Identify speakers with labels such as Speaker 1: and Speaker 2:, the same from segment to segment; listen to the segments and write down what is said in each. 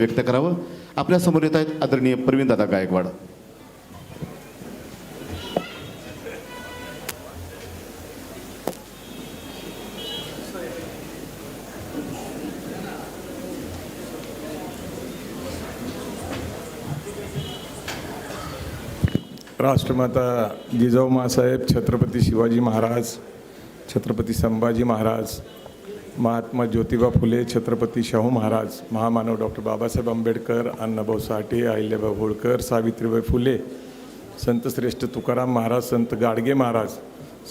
Speaker 1: व्यक्त करावं. आपल्यासमोर येत आहेत आदरणीय प्रवीणदादा गायकवाड.
Speaker 2: राष्ट्रमाता जिजाऊ मासाहेब छत्रपती शिवाजी महाराज छत्रपती संभाजी महाराज महात्मा ज्योतिबा फुले छत्रपती शाहू महाराज महामानव डॉक्टर बाबासाहेब आंबेडकर अण्णाभाऊ साठे अहिल्याभाऊ होळकर सावित्रीबाई फुले संत श्रेष्ठ तुकाराम महाराज संत गाडगे महाराज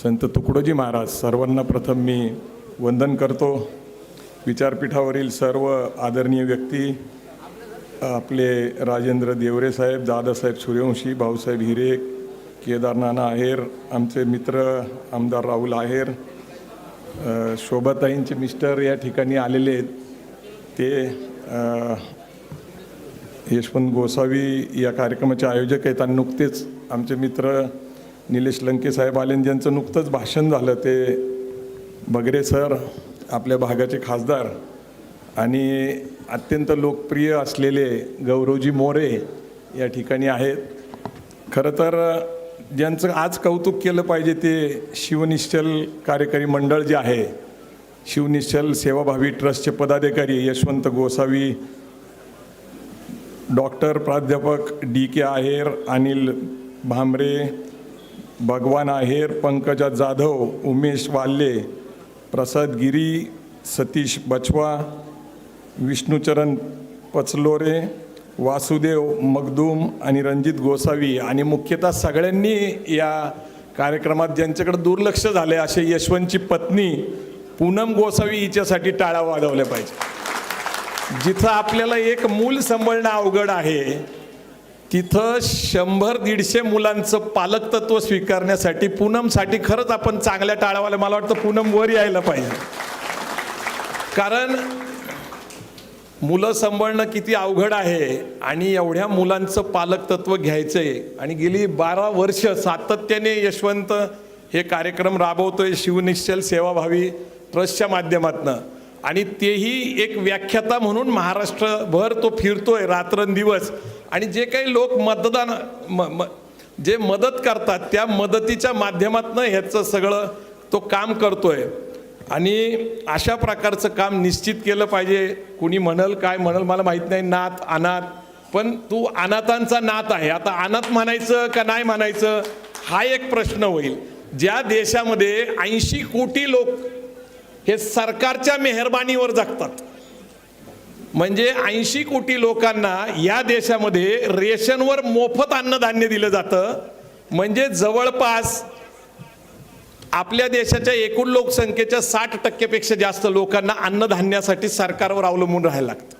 Speaker 2: संत तुकडोजी महाराज सर्वांना प्रथम मी वंदन करतो. विचारपीठावरील सर्व आदरणीय व्यक्ती आपले राजेंद्र देवरे साहेब दादासाहेब सूर्यवंशी भाऊसाहेब हिरे केदारनाना आहेर आमचे मित्र आमदार राहुल आहेर शोभाताईंचे मिस्टर या ठिकाणी आलेले आहेत. ते यशवंत गोसावी या कार्यक्रमाचे आयोजक आहेत आणि नुकतेच आमचे मित्र निलेश लंके साहेब आले ज्यांचं नुकतंच भाषण झालं ते बगरे सर आपल्या भागाचे खासदार आणि अत्यंत लोकप्रिय असलेले गौरवजी मोरे या ठिकाणी आहेत. खरं तर ज्यांचं आज कौतुक केलं पाहिजे ते शिवनिश्चल कार्यकारी मंडळ जे आहे शिवनिश्चल सेवाभावी ट्रस्टचे पदाधिकारी यशवंत गोसावी डॉक्टर प्राध्यापक डी के आहेर अनिल भांबरे भगवान आहेर पंकजा जाधव उमेश वाल्ले प्रसाद गिरी सतीश बचवा विष्णुचरण पचलोरे वासुदेव मगदूम आणि रणजित गोसावी आणि मुख्यतः सगळ्यांनी या कार्यक्रमात ज्यांच्याकडे दुर्लक्ष झाले असे यशवंतची पत्नी पूनम गोसावी हिच्यासाठी टाळा वाजवल्या पाहिजे. जिथं आपल्याला एक मूल सांभाळणं अवघड आहे तिथं शंभर दीडशे मुलांचं पालकतत्व स्वीकारण्यासाठी पूनमसाठी खरंच आपण चांगल्या टाळावाल्या मला वाटतं पूनम वर यायला पाहिजे. कारण मुलं सांभाळणं किती अवघड आहे आणि एवढ्या मुलांचं पालक तत्व घ्यायचं आहे आणि गेली बारा वर्ष सातत्याने यशवंत हे कार्यक्रम राबवतोय शिवनिश्चल सेवाभावी ट्रस्टच्या माध्यमातनं. आणि तेही एक व्याख्याता म्हणून महाराष्ट्रभर तो फिरतोय रात्रंदिवस. आणि जे काही लोक मतदान म म जे मदत करतात त्या मदतीच्या माध्यमातनं ह्याचं सगळं तो काम करतोय. आणि अशा प्रकारचं काम निश्चित केलं पाहिजे. कुणी म्हणल काय म्हणल मला माहीत नाही. नात अनाथ. पण तू अनाथांचा नात आहे. आता अनाथ म्हणायचं का नाही म्हणायचं हा एक प्रश्न होईल. ज्या देशामध्ये ऐंशी कोटी लोक हे सरकारच्या मेहरबानीवर जगतात. म्हणजे ऐंशी कोटी लोकांना या देशामध्ये रेशनवर मोफत अन्नधान्य दिलं जातं. म्हणजे जवळपास आपल्या देशाच्या एकूण लोकसंख्येच्या साठ टक्क्यापेक्षा जास्त लोकांना अन्नधान्यासाठी सरकारवर अवलंबून राहायला लागतं.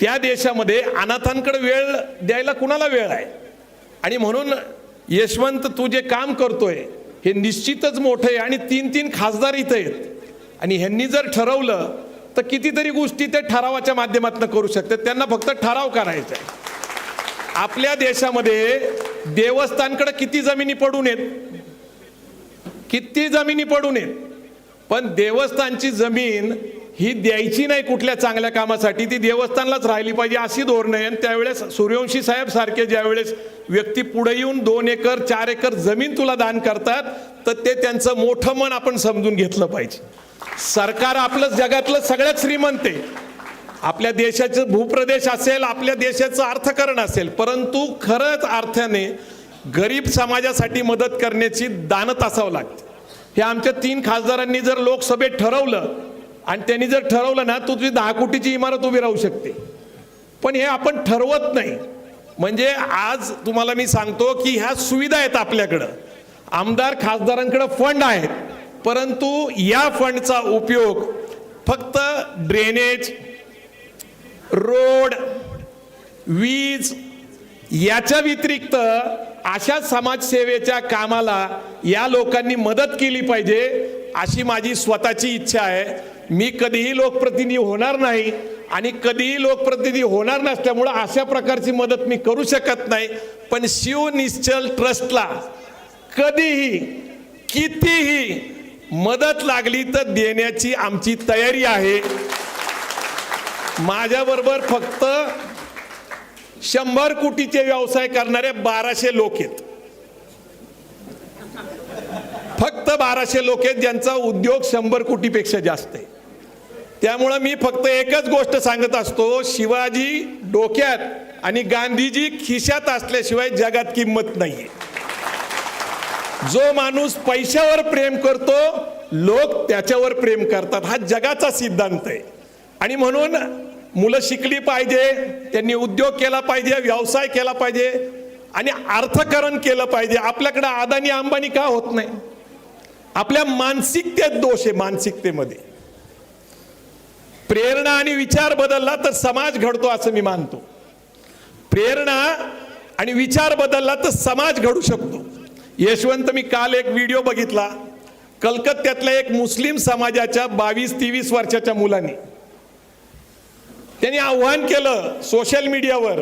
Speaker 2: त्या देशामध्ये अनाथांकडे वेळ द्यायला कुणाला वेळ आहे? आणि म्हणून यशवंत तू जे काम करतोय हे निश्चितच मोठं आहे आणि तीन तीन खासदार इथं आहेत. आणि ह्यांनी जर ठरवलं तर कितीतरी गोष्टी ते ठरावाच्या माध्यमातून करू शकतात. त्यांना फक्त ठराव करायचा आहे. आपल्या देशामध्ये देवस्थानकडे किती जमिनी पडून आहेत? किती जमिनी पडून आहेत? पण देवस्थानची जमीन ही द्यायची नाही कुठल्या चांगल्या कामासाठी ती देवस्थानलाच राहिली पाहिजे अशी धोरणं आहे आणि त्यावेळेस सूर्यवंशी साहेब सारखे ज्यावेळेस व्यक्ती पुढे येऊन दोन एकर चार एकर जमीन तुला दान करतात तर ते त्यांचं मोठं मन आपण समजून घेतलं पाहिजे. सरकार आपलं जगातलं सगळ्यात श्रीमंत आहे. आपल्या देशाचं भूप्रदेश असेल आपल्या देशाचं अर्थकरण असेल परंतु खरंच अर्थाने गरीब समाजासाठी मदत करण्याची दानत असावं लागते. हे आमच्या तीन खासदारांनी जर लोकसभेत ठरवलं आणि त्यांनी जर ठरवलं ना तुझी दहा कोटीची इमारत उभी राहू शकते. पण हे आपण ठरवत नाही. म्हणजे आज तुम्हाला मी सांगतो की ह्या सुविधा आहेत आपल्याकडं. आमदार खासदारांकडे फंड आहेत. परंतु या फंडचा उपयोग फक्त ड्रेनेज रोड वीज याच्या व्यतिरिक्त अशा समाजसेवेच्या कामाला या लोकांनी मदत केली पाहिजे अशी माझी स्वतःची इच्छा आहे. मी कधीही लोकप्रतिनिधी होणार नाही आणि कधीही लोकप्रतिनिधी होणार नसल्यामुळं अशा प्रकारची मदत मी करू शकत नाही. पण शिव निश्चल ट्रस्टला कधीही कितीही मदत लागली तर देण्याची आमची तयारी आहे. माझ्याबरोबर फक्त शंभर कोटीचे व्यवसाय करणारे बाराशे लोक आहेत. फक्त बाराशे लोक आहेत ज्यांचा उद्योग शंभर कोटीपेक्षा जास्त आहे. त्यामुळं मी फक्त एकच गोष्ट सांगत असतो शिवाजी डोक्यात आणि गांधीजी खिशात असल्याशिवाय जगात किंमत नाहीये. जो माणूस पैशावर प्रेम करतो लोक त्याच्यावर प्रेम करतात. हा जगाचा सिद्धांत आहे. आणि म्हणून मुलं शिकली पाहिजे त्यांनी उद्योग केला पाहिजे व्यवसाय केला पाहिजे आणि अर्थकरण केलं पाहिजे. आपल्याकडे अदानी अंबानी का होत नाही? आपल्या मानसिकतेत दोष आहे मानसिकतेमध्ये. प्रेरणा आणि विचार बदलला तर समाज घडतो असं मी मानतो. प्रेरणा आणि विचार बदलला तर समाज घडू शकतो. यशवंत मी काल एक व्हिडिओ बघितला. कलकत्त्यातल्या एक मुस्लिम समाजाच्या बावीस तेवीस वर्षाच्या मुलांनी. त्यांनी आव्हान केलं सोशल मीडियावर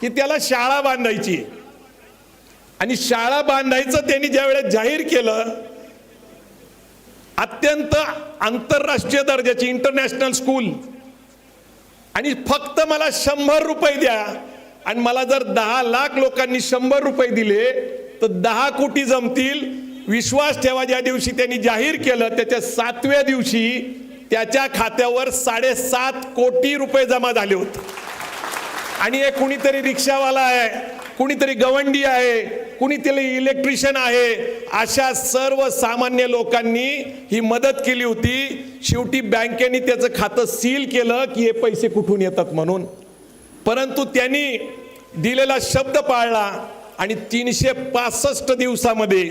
Speaker 2: की त्याला शाळा बांधायची. आणि शाळा बांधायचं त्यांनी ज्यावेळेस जाहीर केलं अत्यंत आंतरराष्ट्रीय दर्जाची इंटरनॅशनल स्कूल आणि फक्त मला शंभर रुपये द्या आणि मला जर दहा लाख लोकांनी शंभर रुपये दिले तर दहा कोटी जमतील. विश्वास ठेवा ज्या दिवशी त्यांनी जाहीर केलं त्याच्या सातव्या दिवशी त्याच्या खात्यावर साडेसात कोटी रुपये जमा झाले होते. आणि हे कुणीतरी रिक्षावाला आहे कुणीतरी गवंडी आहे कुणीतरी इलेक्ट्रिशियन आहे अशा सर्व सामान्य लोकांनी ही मदत केली होती. शेवटी बँकेने त्याचं खातं सील केलं की हे पैसे कुठून येतात म्हणून. परंतु त्यांनी दिलेला शब्द पाळला आणि तीनशे पासष्ट दिवसामध्ये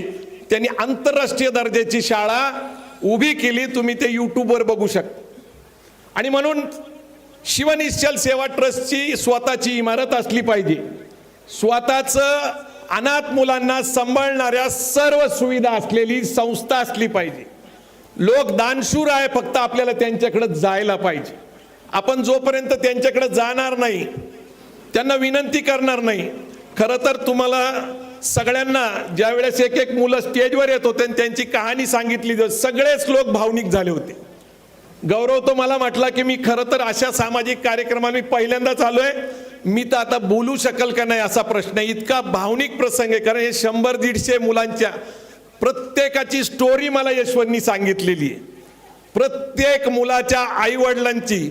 Speaker 2: त्यांनी आंतरराष्ट्रीय दर्जाची शाळा उभी केली तुम्ही ते यूट्यूबवर बघू शकता आणि म्हणून शिवनिश्चल सेवा ट्रस्टची स्वतःची इमारत असली पाहिजे. स्वतःचं अनाथ मुलांना सांभाळणाऱ्या सर्व सुविधा असलेली संस्था असली पाहिजे. लोक दानशूर आहे फक्त आपल्याला त्यांच्याकडे जायला पाहिजे. आपण जोपर्यंत त्यांच्याकडे जाणार नाही त्यांना विनंती करणार नाही खरं तर तुम्हाला सगळ्यांना ज्या वेळेस एक एक मुलं स्टेजवर येत होते आणि त्यांची कहाणी सांगितली तर सगळेच लोक भावनिक झाले होते. गौरव तो मला म्हटला की मी खरं तर अशा सामाजिक कार्यक्रमात मी पहिल्यांदाच आलोय मी तर आता बोलू शकल का नाही असा प्रश्न आहे. इतका भावनिक प्रसंग आहे कारण हे शंभर दीडशे मुलांच्या प्रत्येकाची स्टोरी मला यशवंतनी सांगितलेली आहे. प्रत्येक मुलाच्या आईवडिलांची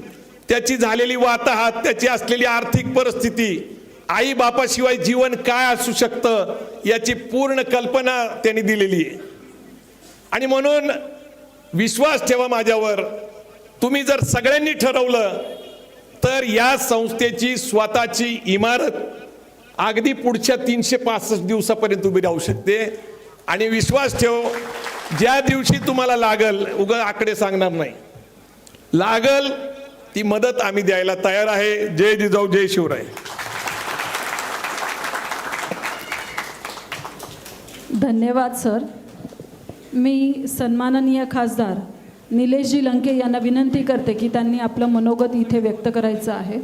Speaker 2: त्याची झालेली वाताहात त्याची असलेली आर्थिक परिस्थिती आई बापाशिवाय जीवन काय असू शकतं याची पूर्ण कल्पना त्यांनी दिलेली आहे. आणि म्हणून विश्वास ठेवा माझ्यावर. तुम्ही जर सगळ्यांनी ठरवलं तर या संस्थेची स्वतःची इमारत अगदी पुढच्या तीनशे पासष्ट दिवसापर्यंत उभी राहू शकते. आणि विश्वास ठेव ज्या दिवशी तुम्हाला लागल उग आकडे सांगणार नाही. लागल ती मदत आम्ही द्यायला तयार आहे. जय जिजाऊ जय शिवराय.
Speaker 3: धन्यवाद सर. मी सन्माननीय खासदार निलेशजी लंके यांना विनंती करते की त्यांनी आपलं मनोगत इथे व्यक्त करायचं आहे.